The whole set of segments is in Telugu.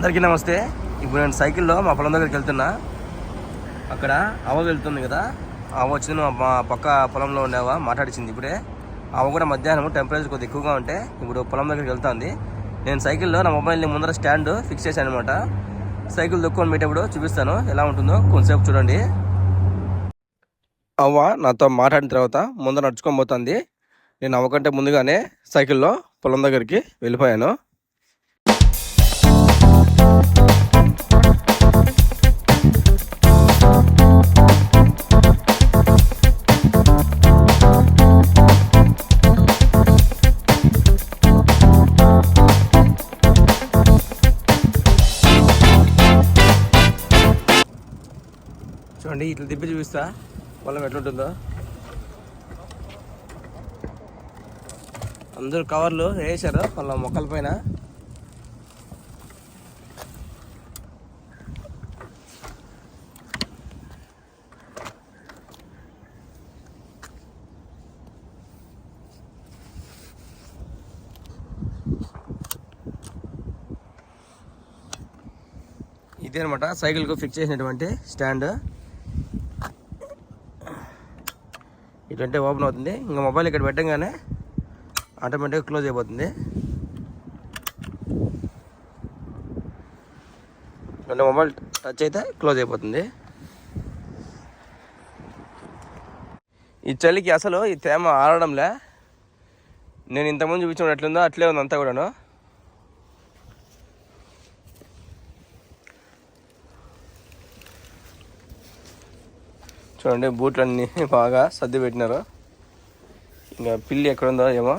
అందరికీ నమస్తే. ఇప్పుడు నేను సైకిల్లో మా పొలం దగ్గరికి వెళ్తున్నా. అక్కడ అవ వెళ్తుంది కదా. అవ వచ్చింది మా- మా పక్క పొలంలో ఉండేవా మాట్లాడిచింది ఇప్పుడే. అవ కూడా మధ్యాహ్నం టెంపరేచర్ కొద్దిగా ఎక్కువగా ఉంటే ఇప్పుడు పొలం దగ్గరికి వెళ్తుంది. నేను సైకిల్లో నా మొబైల్ని ముందర స్టాండ్ ఫిక్స్ చేశాను అనమాట సైకిల్ దొక్కుని పెట్టేప్పుడు చూపిస్తాను. ఎలా ఉంటుందో కొంతసేపు చూడండి. అవ్వ నాతో మాట్లాడిన తర్వాత ముందర నడుచుకొని పోతుంది. నేను అవ్వకంటే ముందుగానే సైకిల్లో పొలం దగ్గరికి వెళ్ళిపోయాను. ఇట్లా తిప్పి చూపిస్తా. పొలం ఎట్లుంటుందో. అందరూ కవర్లు వేసారు వాళ్ళ మొక్కల పైన. ఇదే అనమాట సైకిల్కు ఫిక్స్ చేసినటువంటి స్టాండ్. గంటే ఓపెన్ అవుతుంది. ఇంకా మొబైల్ ఇక్కడ పెట్టంగానే ఆటోమేటిక్గా క్లోజ్ అయిపోతుంది. అంటే మొబైల్ టచ్ అయితే క్లోజ్ అయిపోతుంది. ఈ చలికి అసలు ఈ తేమ ఆడడంలే నేను ఇంతకుముందు చూపించినట్లుందో అట్లే ఉంది అంతా కూడాను. చూడండి బూట్లన్నీ బాగా సర్ది పెట్టినారు. ఇంకా పిల్లి ఎక్కడుందో ఏమో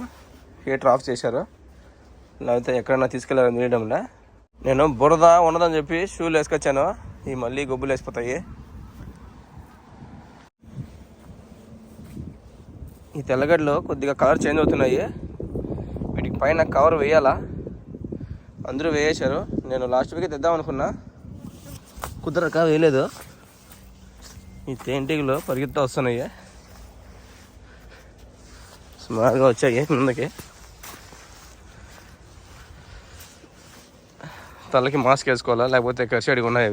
హీటర్ ఆఫ్ చేశారు. లేకపోతే ఎక్కడన్నా తీసుకెళ్ళారు తెలియడంలే. నేను బురద ఉన్నదని చెప్పి షూలు వేసుకొచ్చాను. ఈ మళ్ళీ గొబ్బులు వేసిపోతాయి. ఈ తెల్లగడ్డలు కొద్దిగా కలర్ చేంజ్ అవుతున్నాయి. వీటికి పైన కవర్ వేయాలా? అందరూ వేయేశారు నేను లాస్ట్ వీక్ తెద్దాం అనుకున్నా. కుదరక వేయలేదు. ఈ తేనెటీగలు పరిగెత్తా వస్తున్నాయి. సుమారుగా వచ్చాయి ముందుకి. తలకి మాస్క్ వేసుకోవాలా? లేకపోతే కసిడిగా ఉన్నాయి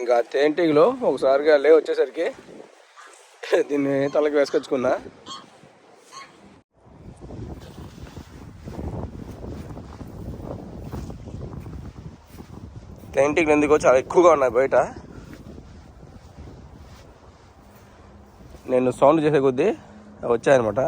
ఇంకా తేనెటీగలు ఒకసారిగా లే వచ్చేసరికి దీన్ని తలకి వేసుకొచ్చుకున్నా. తేంటికలు ఎందుకో చాలా ఎక్కువగా ఉన్నాయి బయట? నేను సౌండ్ చేసే కొద్దీ అవి వచ్చాయన్నమాట.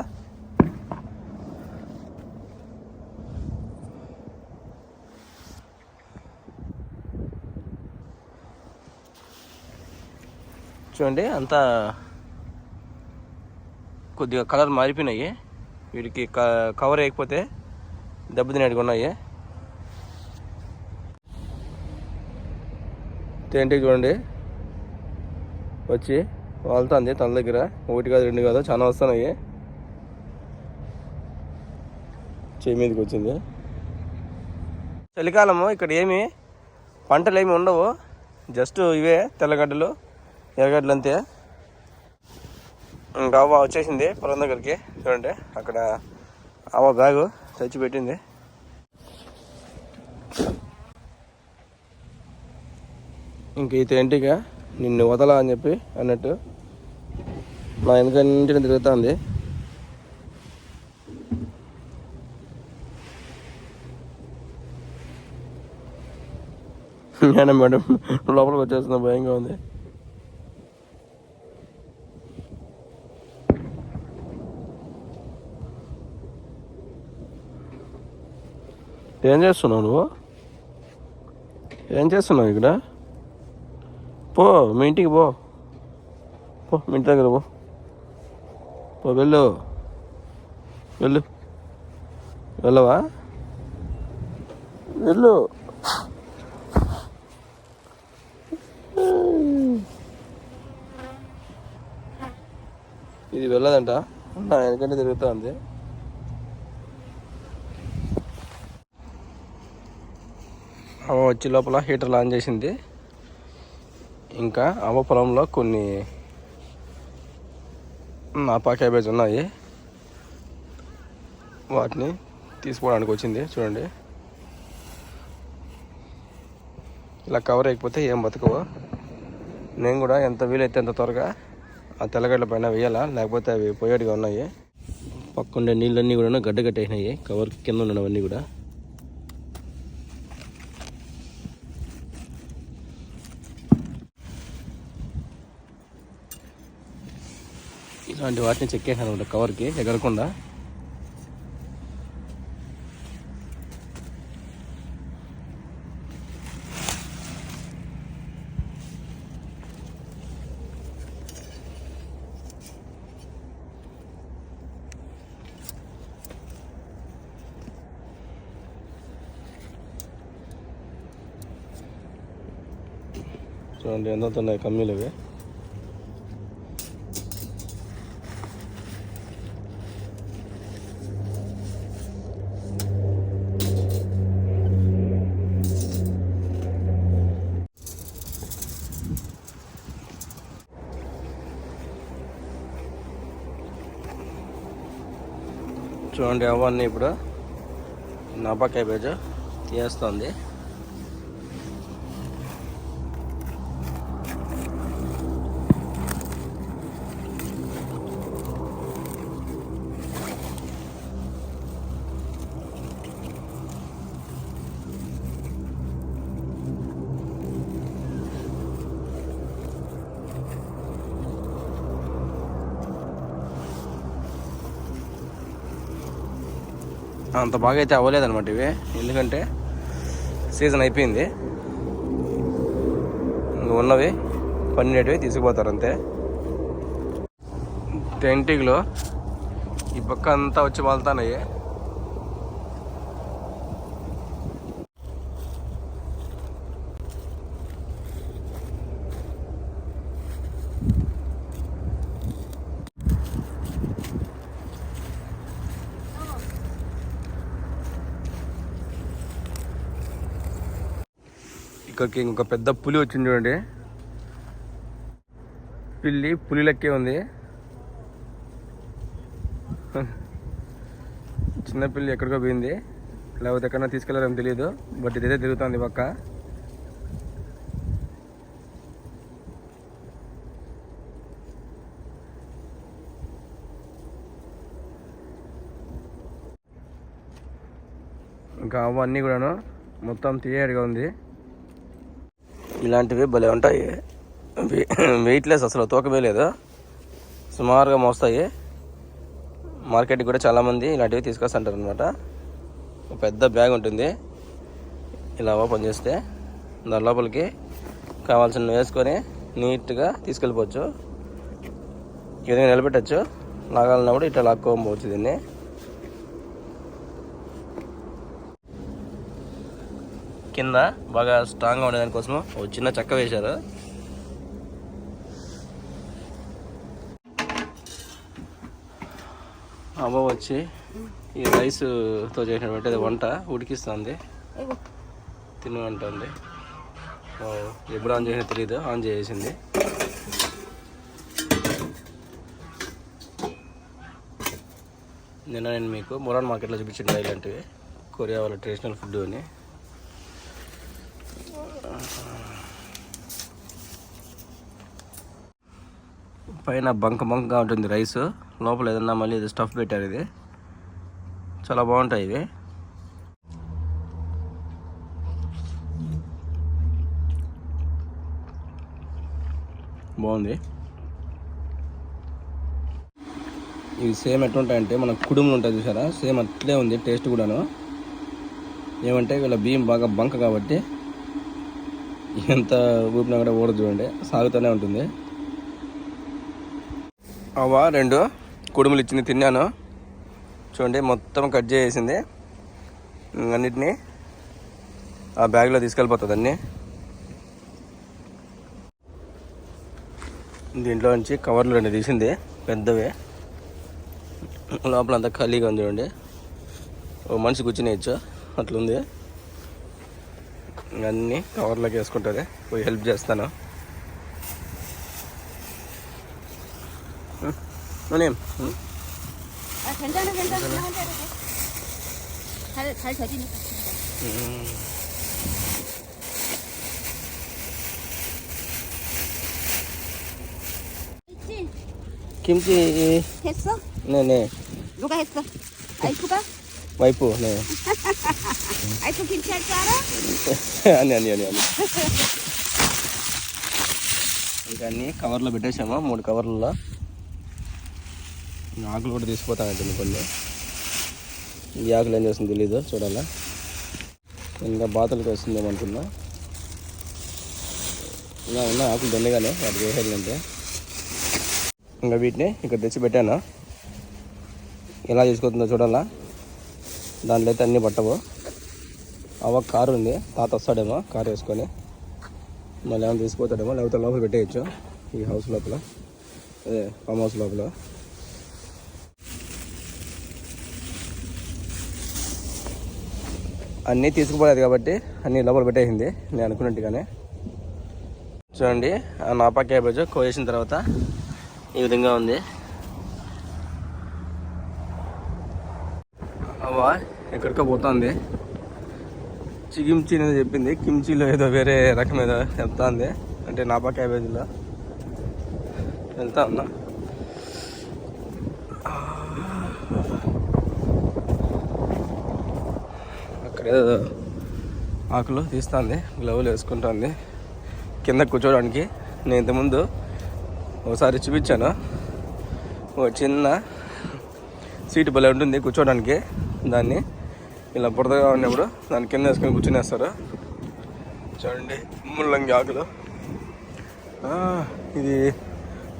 చూడండి అంతా కొద్దిగా కలర్ మారిపోయినాయి. వీటికి క- కవర్ వేయకపోతే దెబ్బతినేటివి ఉన్నాయి. తేనెటీగ చూడండి. వచ్చి వాళ్తుంది తన దగ్గర. ఒకటి కాదు రెండు కాదు చాలా వస్తున్నాయి. చేయి మీదకి వచ్చింది. చలికాలము ఇక్కడ ఏమి పంటలు ఏమి ఉండవు. జస్ట్ ఇవే తెల్లగడ్డలు ఎర్రగడ్డలు అంతే. ఇంకా అవ్వ వచ్చేసింది పొలం దగ్గరికి. చూడండి అక్కడ అవ్వ బ్యాగు తెచ్చి పెట్టింది. ఇంక ఈ నిన్ను వదలా అని చెప్పి అన్నట్టు నా వెనకంటిని తిరుగుతుంది. నేను మేడం లోపలికి వచ్చేస్తున్నా భయంగా ఉంది. ఏం చేస్తున్నావు నువ్వు? ఏం చేస్తున్నావు ఇక్కడ? పో మీ ఇంటికి పో. పో మీ ఇంటి దగ్గర పో. పో వెళ్ళు. వెళ్ళు. వెళ్ళవా? వెళ్ళు. ఇది వెళ్ళదంట. నా వెనకంటే తిరుగుతా ఉంది వచ్చి లోపల హీటర్ ఆన్ చేసింది. ఇంకా అమ్మ పొలంలో కొన్ని నాపా క్యాబేజ్ ఉన్నాయి. వాటిని తీసుకోవడానికి వచ్చింది. చూడండి. ఇలా కవర్ అయిపోతే ఏం బతకవు. నేను కూడా ఎంత వీలైతే అంత త్వరగా ఆ తెల్లగడ్డల పైన వేయాలా? లేకపోతే అవి పోయేటిగా ఉన్నాయి. పక్కుండే నీళ్ళన్నీ కూడా గడ్డ కట్టేసినాయి. కవర్ కింద ఉన్నవన్నీ కూడా. అంటే వాటిని చెక్కేసాను అనమాట కవర్కి ఎగరకుండా చూడండి ఎంత ఉన్నాయి కమ్మీలు ఇవి. ఉండే అవన్నీ ఇప్పుడు నబ్బా క్యాబేజ్ తీస్తుంది అంత బాగా అయితే అవ్వలేదన్నమాట ఇవి. ఎందుకంటే సీజన్ అయిపోయింది. ఇంక ఉన్నవి పన్నెండువి తీసుకుపోతారు అంతే టెంటిగ్లో ఈ పక్క అంతా వచ్చి వాళ్తానయ్యి ఇక్కడికి ఇంకొక పెద్ద పులి వచ్చింది చూడండి. పిల్లి పులి లెక్కే ఉంది. చిన్న పిల్లి ఎక్కడికో పోయింది. లేకపోతే ఎక్కడన్నా తీసుకెళ్ళారని తెలియదు బట్ ఇదైతే తిరుగుతుంది పక్క. ఇంకా అవన్నీ కూడాను మొత్తం తీయడిగా ఉంది. ఇలాంటివి భలే ఉంటాయి. వెయిట్లెస్ అసలు తూకమే లేదు. సుమారుగా మోస్తాయి. మార్కెట్కి కూడా చాలామంది ఇలాంటివి తీసుకొస్తుంటారు అనమాట ఒక పెద్ద బ్యాగ్ ఉంటుంది. ఇలా ఓపెన్ చేస్తే దాని లోపలికి కావాల్సిన వేసుకొని నీట్గా తీసుకెళ్ళిపోవచ్చు. ఈ విధంగా నిలబెట్టచ్చు. లాగాలన్నప్పుడు ఇట్లా లాక్కోవచ్చు దీన్ని. కింద బాగా స్ట్రాంగ్గా ఉండేదాని కోసం ఒక చిన్న చెక్క వేశారు. అవ్వ వచ్చి ఈ రైస్తో చేసినటువంటి వంట ఉడికిస్తుంది. తిను అంటుంది. ఎప్పుడు ఆన్ చేసినా తెలియదు ఆన్ చేసింది. నిన్న నేను మీకు మొరాన్ మార్కెట్లో చూపించిన ఇలాంటివి కొరియా వాళ్ళ ట్రెడిషనల్ ఫుడ్ అని. పైన బంక బంకగా ఉంటుంది రైస్. లోపల ఏదన్నా మళ్ళీ ఇది స్టఫ్ పెట్టారు ఇది. చాలా బాగుంటాయి ఇవి. బాగుంది. ఇవి సేమ్ ఎట్లుంటాయంటే మన కుడుములు ఉంటుంది చూసారా? సేమ్ అట్లే ఉంది టేస్ట్ కూడాను. ఏమంటే వీళ్ళ బియ్యం బాగా బంక కాబట్టి ఎంత ఊపినా కూడా ఊడదు చూడండి సాగుతూనే ఉంటుంది. అవా రెండు కుడుములు ఇచ్చింది తిన్నాను. చూడండి మొత్తం కట్ చేసేసింది. అన్నిటినీ ఆ బ్యాగ్లో తీసుకెళ్ళిపోతుంది అన్నీ. దీంట్లో నుంచి కవర్లు రెండు తీసింది పెద్దవే. లోపల అంతా ఖాళీగా ఉంది చూడండి. ఓ మనిషి కూర్చునేయచ్చు అట్లుంది. అన్నీ కవర్లోకి వేసుకుంటుంది. పోయి హెల్ప్ చేస్తాను. 누님. 아, 괜찮아, 괜찮아. 그냥 혼자 해도 돼. 잘, 잘 젖으니까. 음. 있지? 김치. 했어? 네네. 누가 했어? 아이프가? 와이프. 네. 아이프 김치 할 줄 알아? అని అని అని అని ఇంకా అన్ని కవర్లో పెట్టేసాము మూడు కవర్లలో ఇంకా ఆకులు కూడా తీసుకుపోతానండి కొన్ని ఈ ఆకులు ఏం చేస్తుంది తెలీదు? చూడాలా. ఇంకా బాతలకి వస్తుందేమో అనుకున్నా. ఇలా ఉన్న ఆకులు దండగానే వాటికి వేసేయాలంటే ఇంకా వీటిని ఇక్కడ తెచ్చి పెట్టాను. ఎలా తీసుకొస్తుందో చూడాలా. దాంట్లో అయితే అన్నీ పట్టవు. అవ కారు ఉంది. తాత వస్తాడేమో కారు వేసుకొని. మళ్ళీ ఏమైనా తీసుకుపోతాడేమో లేకపోతే లోపల పెట్టేయచ్చు. ఈ హౌస్ లోపల. అదే ఫామ్ హౌస్ లోపల. అన్నీ తీసుకుపోలేదు కాబట్టి అన్నీ లోపల పెట్టేసింది. నేను అనుకున్నట్టుగానే. చూడండి ఆ నాపా క్యాబేజ్ కోసేసిన తర్వాత ఈ విధంగా ఉంది. అవ్వ ఎక్కడికో పోతుంది. చికిమ్చి అనేది చెప్పింది కిమ్చీలో ఏదో వేరే రకం ఏదో చెప్తాంది. అంటే నాపా క్యాబేజీలో. వెళ్తా ఉన్నా. అక్కడ ఏదో ఆకులు తీస్తుంది గ్లౌలు వేసుకుంటుంది. కింద కూర్చోడానికి నేను ఇంతకుముందు ఒకసారి చూపించాను. ఒక చిన్న సీటు భలే ఉంటుంది కూర్చోడానికి. దాన్ని ఇలా బురదగా ఉన్నప్పుడు దాని కింద వేసుకొని కూర్చునేస్తారు. చూడండి ముల్లంగి ఆకులు. ఇది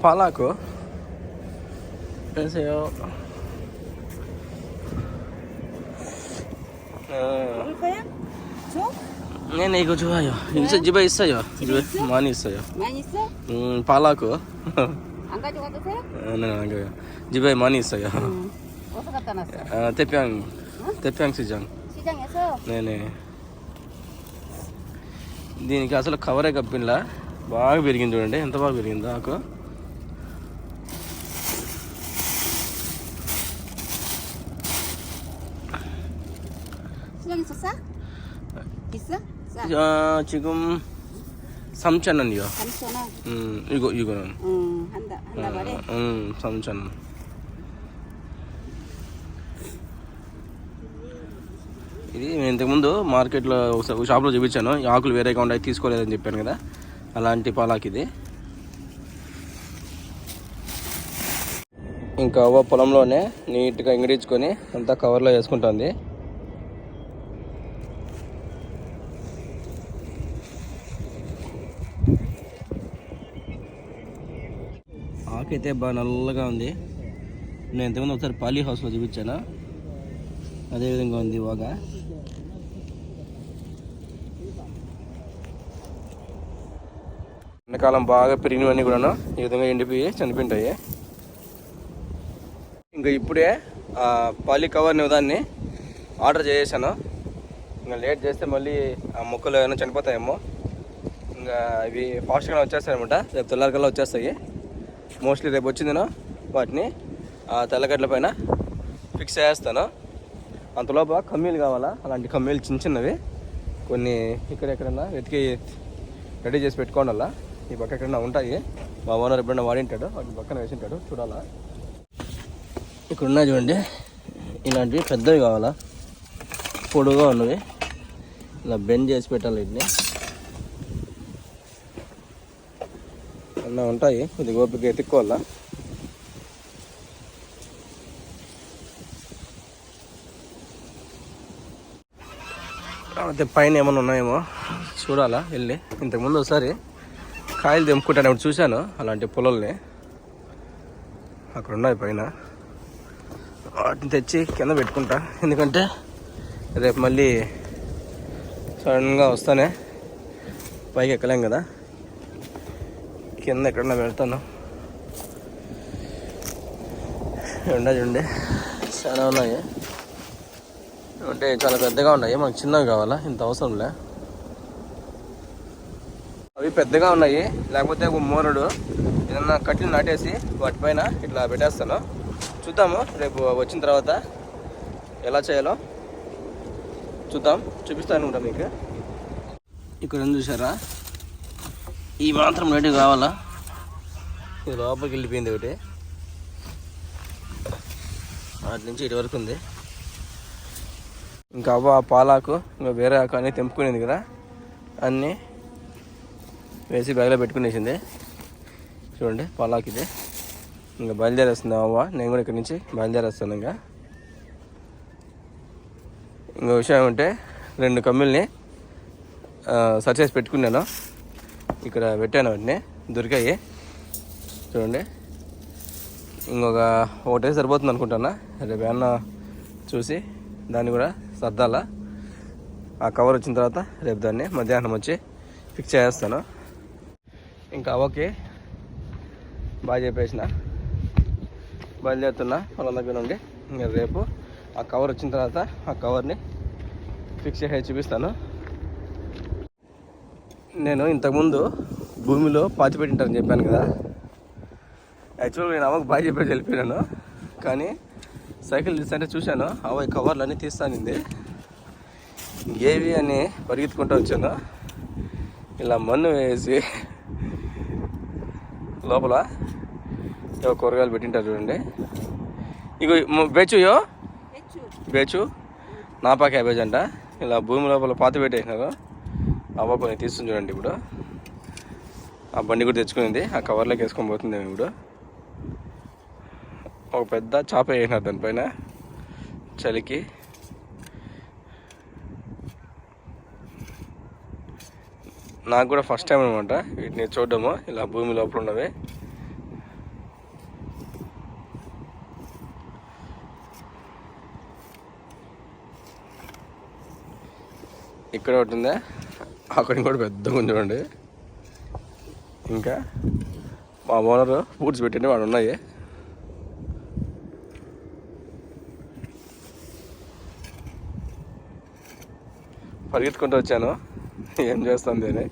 పాలాకు. వేసేయో 먹을 거야? 줘? నేను నీకు చూడాయో ఇస జిబ ఇస్తాయో జిబ మాని ఇస్తాయో 많이 있어? 음, పాలాకు 안 가져가도 돼? 네, 집에 많이 있어요. 응. 어디서 갖다 놨어? 아, 태평, 태평 시장. 시장에서? 네네. దీనికి అసలు కవరే కప్పిన్లా బాగా పెరిగింది చూడండి ఎంత బాగా పెరిగిందో ఆకు 지금 3,000원이요. 3,000원? 음, 이거 이거는 응, 한다, 한다 말해. 어, 음, 3,000원. ఇది నేను ఇంతకుముందు మార్కెట్లో ఒకసారి ఒక షాప్లో చూపించాను ఈ ఆకులు వేరేగా ఉన్నాయి తీసుకోలేదని చెప్పాను కదా అలాంటి పాలాక్ ఇది ఇంకా అవ్వ పొలంలోనే నీట్గా ఇంగడించుకొని అంతా కవర్లో వేసుకుంటుంది అయితే బాగా నల్లగా ఉంది. నేను ఇంతకుముందు ఒకసారి పాలీ హౌస్లో చూపించాను? అదేవిధంగా ఉంది బాగా ఎండాకాలం బాగా పెరిగినవన్నీ కూడాను ఈ విధంగా ఎండిపోయి చనిపోయింటాయి. ఇంకా ఇప్పుడే పాలి పాలీ కవర్ అనే దాన్ని ఆర్డర్ చేసేసాను. ఇంకా లేట్ చేస్తే మళ్ళీ ఆ మొక్కలు ఏమైనా చనిపోతాయేమో. ఇంకా ఇవి ఫాస్ట్గా వచ్చేస్తాయి అనమాట రేపు తెల్లారికల్లా వచ్చేస్తాయి. మోస్ట్లీ రేపు వచ్చిందనో వాటిని ఆ తెల్లగడ్డల పైన ఫిక్స్ చేస్తాను. అంతలోప కమ్మీలు కావాలా? అలాంటి కమ్మీలు చిన్న చిన్నవి. కొన్ని ఇక్కడ ఎక్కడన్నా వెతికి రెడీ చేసి పెట్టుకోండి అలా ఈ పక్క ఎక్కడన్నా ఉంటాయి. మా ఓనర్ ఎప్పుడన్నా వాడింటాడు వాటిని పక్కన వేసింటాడు చూడాలా. ఇక్కడ ఉన్నాయి చూడండి. ఇలాంటివి పెద్దవి కావాలా? పొడుగా ఉన్నవి. ఇలా బెండ్ చేసి పెట్టాలి వీటిని. అన్న ఉంటాయి. ఇది ఓపిక ఎత్తుక్కోవాలా? అయితే పైన ఏమైనా ఉన్నాయేమో? చూడాలా వెళ్ళి. ఇంతకుముందు ఒకసారి కాయలు తెంపుకుంటాను ఇప్పుడు చూశాను అలాంటి పొలాల్ని. అక్కడ ఉన్నాయి పైన. వాటిని తెచ్చి కింద పెట్టుకుంటా. ఎందుకంటే రేపు మళ్ళీ సడన్గా వస్తానే పైకి ఎక్కలేం కదా. కింద ఎక్కడన్నా పెడతాను. ఎండ చూడండి చాలా ఉన్నాయి. అంటే చాలా పెద్దగా ఉన్నాయి. మనకు చిన్నవి కావాలా? ఇంత అవసరంలే అవి పెద్దగా ఉన్నాయి. లేకపోతే ఒక మూరడు. ఏదన్నా కట్టెలు నాటేసి వాటిపైన ఇట్లా పెట్టేస్తాను. చూద్దాము. రేపు వచ్చిన తర్వాత ఎలా చేయాలో చూద్దాం. చూపిస్తాను అనుకుంటా మీకు. ఇక్కడ చూసారా ఈ మాత్రం రెడీ కావాలా? ఇది లోపలికి వెళ్ళిపోయింది ఒకటి. అటు నుంచి ఇటు వరకు ఉంది. ఇంకా అవ్వ పాలాకు ఇంకా వేరే ఆకు అన్నీ తెంపుకునేది కదా. అన్నీ వేసి బ్యాగ్లో పెట్టుకునేసింది చూడండి పాలాకు ఇది. ఇంకా బయలుదేరేస్తుంది అవ్వ. నేను కూడా ఇక్కడి నుంచి బయలుదేరేస్తాను ఇంకా. ఇంకో విషయం ఏమంటే రెండు కమ్మిల్ని సర్చ్ చేసి పెట్టుకున్నాను. ఇక్కడ పెట్టాను వాటిని దొరికాయి. చూడండి. ఇంకొక ఒకటే సరిపోతుంది అనుకుంటున్నా రేపు ఏమన్నా చూసి దాన్ని కూడా సర్దాలా? ఆ కవర్ వచ్చిన తర్వాత రేపు దాన్ని మధ్యాహ్నం వచ్చి ఫిక్స్ చేస్తాను ఇంకా ఓకే బాగా చెప్పేసిన. బయలుదేరుతున్నా పొలం దగ్గర నుండి. ఇంకా రేపు ఆ కవర్ వచ్చిన తర్వాత ఆ కవర్ని ఫిక్స్ చేసి చూపిస్తాను. నేను ఇంతకుముందు భూమిలో పాతి పెట్టింటారని చెప్పాను కదా. యాక్చువల్గా నేను అమ్మకు బాగా చెప్పేసి వెళ్ళిపోయాను కానీ సైకిల్ తీస్తుంటే చూశాను. అవ కవర్లు అన్నీ తీస్తానింది. ఏవి అని పరిగెత్తుకుంటూ వచ్చాను. ఇలా మన్ను వేసి లోపల ఏవో కూరగాయలు పెట్టింటారు చూడండి. ఇగో బేచుయో బేచు నాపా క్యాబేజ్ అంట. ఇలా భూమి లోపల పాత పెట్టేసినారు. అవ్వ కొన్ని తీస్తుంది చూడండి ఇప్పుడు. ఆ బండి కూడా తెచ్చుకునింది. ఆ కవర్లోకి వేసుకొని పోతుంది ఇప్పుడు. ఒక పెద్ద చాప వేసినారు దానిపైన. చలికి. నాకు కూడా ఫస్ట్ టైం అనమాట వీటిని చూడడము. ఇలా భూమి లోపల ఉన్నవి. ఇక్కడ ఒకటి ఉందా? అక్కడ కూడా పెద్దగా ఉంది చూడండి. ఇంకా మా ఓనర్ పూడ్చి పెట్టండి వాడు ఉన్నాయి. పరిగెత్తుకుంటూ వచ్చాను. ఏం చేస్తుంది అని.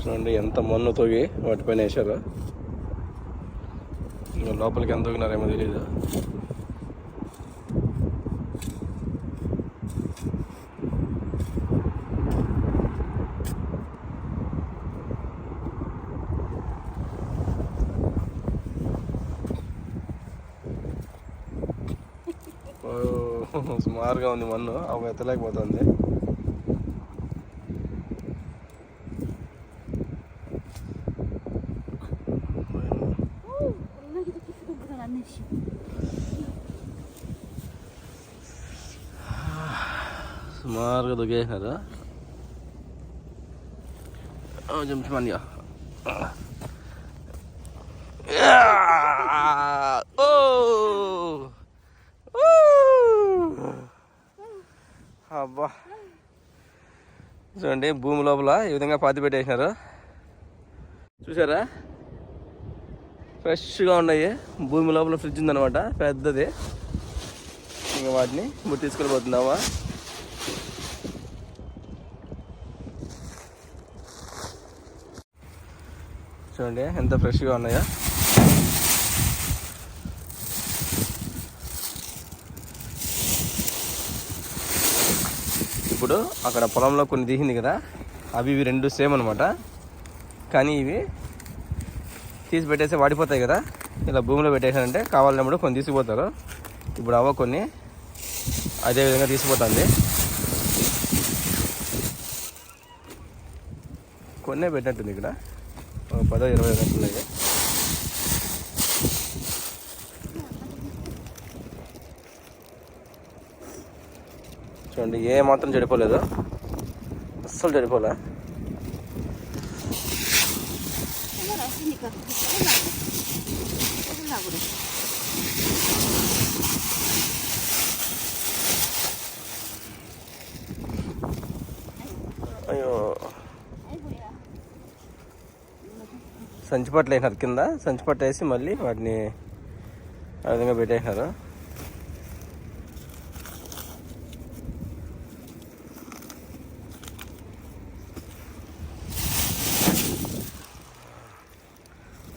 చూడండి ఎంత మన్ను తొగి వాటిపైన వేశారు. ఇంకా లోపలికి ఎంత తొగినారేమో తెలియదు ఓ, మారుగా ఉంది మన్ను. అవి ఎత్తలేకపోతుంది. సుమారుగా దొగేసినారా జంపమనియా అబ్బా. చూడండి భూమి లోపల ఈ విధంగా పాతి పెట్టేసినారు. చూసారా? ఫ్రెష్గా ఉన్నాయి. భూమి లోపల ఫ్రిడ్జ్ ఉందన్నమాట పెద్దది. ఇంకా వాటిని ఇప్పుడు తీసుకొని పోతున్నావా చూడండి ఎంత ఫ్రెష్గా ఉన్నాయో. ఇప్పుడు అక్కడ పొలంలో కొన్ని తీసింది కదా అవి ఇవి రెండు సేమ్ అనమాట కానీ ఇవి తీసి పెట్టేసి వాడిపోతాయి కదా. ఇలా భూమిలో పెట్టేసానంటే కావాలన్నప్పుడు కొన్ని తీసుకుపోతారు. ఇప్పుడు అవ్వ కొన్ని అదేవిధంగా తీసిపోతుంది తీసుకుపోతుంది. కొన్నే పెట్టినట్టుంది ఇక్కడ. ఒక పదో ఇరవై గంటలు చూడండి ఏ మాత్రం చెడిపోలేదు. అస్సలు చెడిపోలే. అయ్యో. సంచిపట్లు వేసినారు కింద సంచిపట్టు వేసి మళ్ళీ వాటిని ఆ విధంగా పెట్టేసినారు.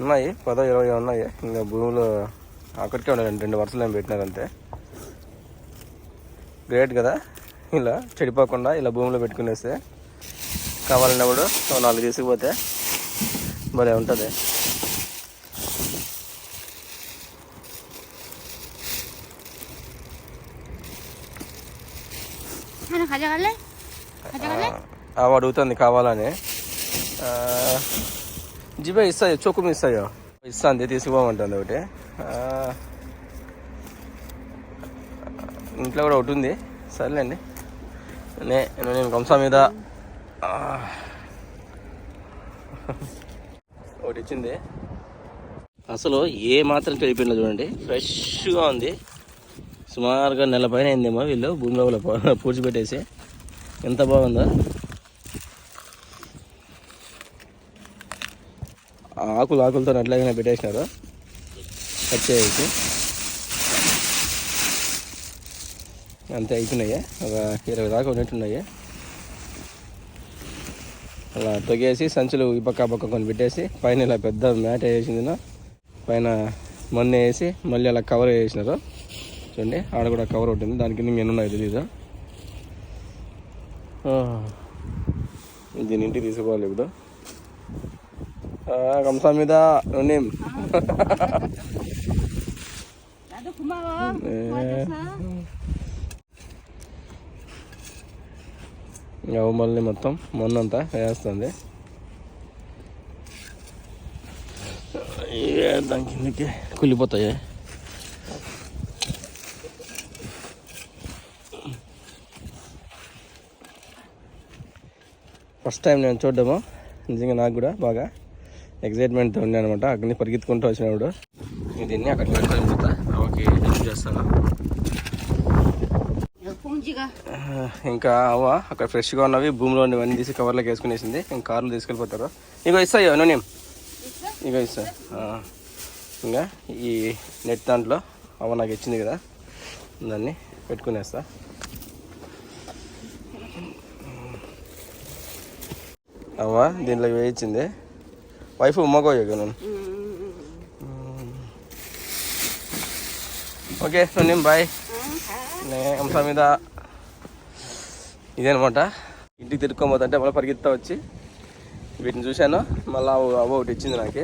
ఉన్నాయి. పదో ఇరవై ఉన్నాయి. ఇంకా భూములు అక్కడికే ఉన్నాయి. రెండు వరుసలు ఏం పెట్టినారు అంతే. గ్రేట్ కదా? ఇలా చెడిపోకుండా ఇలా భూమిలో పెట్టుకునేస్తే కావాలన్నప్పుడు నాలుగు తీసుకుపోతే భలే ఉంటుంది. అవి అడుగుతుంది కావాలని. జిబే ఇస్తా చొక్కు ఇస్తాయో ఇస్తాంది తీసుకుపోమంటుంది ఒకటి ఇంట్లో కూడా ఒకటి ఉంది సర్లేండి నే నేను కంసా మీద ఒకటి ఇచ్చింది అసలు ఏ మాత్రం చెడిపోయిందో చూడండి. ఫ్రెష్గా ఉంది. సుమారుగా నెల పైన అయిందేమో వీళ్ళు భూమి లోపల పూడ్చిపెట్టేసి. ఎంత బాగుందో. ఆకులు ఆకులతో అట్లాగైనా పెట్టేసినారు? కట్ చేసి అంతే అయిపోయినాయి ఒక ఇరవై దాకా ఉన్నట్టున్నాయి. అలా తొగేసి సంచులు ఈ పక్క పక్క కొన్ని పెట్టేసి పైన ఇలా పెద్ద మ్యాట్ వేసింది పైన మొన్న వేసి మళ్ళీ అలా కవర్ వేసినారు? చూడండి ఆడ కూడా కవర్ ఉంటుంది దాని కింద ఎన్ని ఉన్నాయో తెలీదు? దీని ఇంటికి తీసుకోవాలి ఇప్పుడు. ఆ, కంసా మీద నేమ్ 나도 고마워. 네. 고마웠어. ఇంకా మళ్ళీ మొత్తం మొన్నంతా వేస్తుంది ఇవే దాని కిందకి కుళ్ళిపోతాయి ఫస్ట్ టైం నేను చూడడము నిజంగా నాకు కూడా బాగా ఎగ్జైట్మెంట్తో ఉండే అనమాట అక్కడిని పరిగెత్తుకుంటూ వచ్చినప్పుడు దీన్ని అక్కడికి వెళ్ళిపోతా చేస్తాను? ఇంకా అవ్వ అక్కడ ఫ్రెష్గా ఉన్నవి భూమిలో ఉన్నవన్నీ తీసి కవర్లోకి వేసుకునేసింది. ఇంకా కార్లు తీసుకెళ్ళిపోతారు. ఇగో ఇస్తాయో నూనె. ఇగో ఇస్తా. ఇంకా ఈ నెట్ దాంట్లో అవ్వ నాకు ఇచ్చింది కదా. దాన్ని పెట్టుకునేస్తా. అవ్వ దీంట్లో వేయించింది. వైఫ్ ఉమ్మకోయగా నేను ఓకే నూనె బాయ్ అంశం మీద ఇదేనమాట. ఇంటికి తిరుక్కోబోతుంటే మళ్ళీ పరిగెత్తా వచ్చి. వీటిని చూశాను. మళ్ళీ అవ్వ ఒకటి ఇచ్చింది నాకు.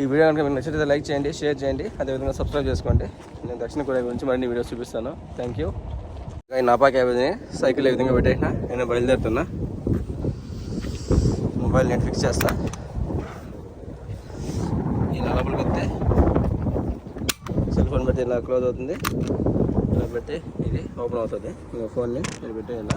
ఈ వీడియో కనుక మీకు నచ్చితే లైక్ చేయండి షేర్ చేయండి. అదేవిధంగా సబ్స్క్రైబ్ చేసుకోండి. నేను దక్షిణ కొరియా గురించి మరిన్ని వీడియోస్ చూపిస్తాను. థ్యాంక్ యూ నాపా క్యాబేజ్ని సైకిల్ ఏ విధంగా పెట్టేసిన? నేను బయలుదేరుతున్నా. మొబైల్ నెట్ ఫిక్స్ చేస్తా ఇలా లోపలికి వస్తే సెల్ ఫోన్ పెట్టి ఇలా క్లోజ్ అవుతుంది. ఇలా పెట్టి ఇది ఓపెన్ అవుతుంది. ఫోన్ని ఇలా పెట్టి ఇలా.